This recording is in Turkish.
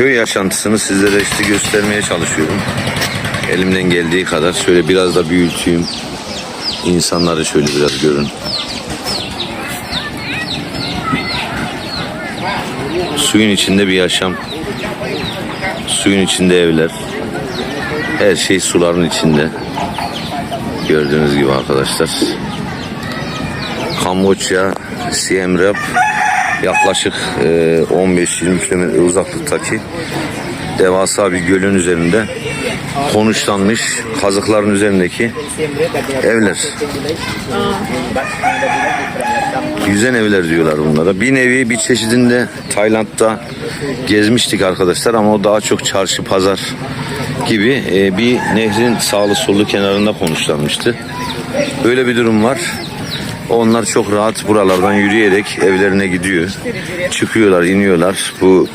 köy yaşantısını sizlere işte göstermeye çalışıyorum. Elimden geldiği kadar şöyle biraz da büyüteyim. İnsanları şöyle biraz görün. Suyun içinde bir yaşam. Suyun içinde evler. Her şey suların içinde. Gördüğünüz gibi arkadaşlar. Kamboçya, Siem Reap yaklaşık e, 15-20 kilometre uzaklıktaki devasa bir gölün üzerinde konuşlanmış kazıkların üzerindeki evler. Yüzen evler diyorlar bunlara. Bir nevi bir çeşidinde Tayland'da gezmiştik arkadaşlar ama o daha çok çarşı pazar gibi e, bir nehrin sağlı sollu kenarında konuşlanmıştı. Böyle bir durum var. Onlar çok rahat buralardan yürüyerek evlerine gidiyor. Çıkıyorlar, iniyorlar. Bu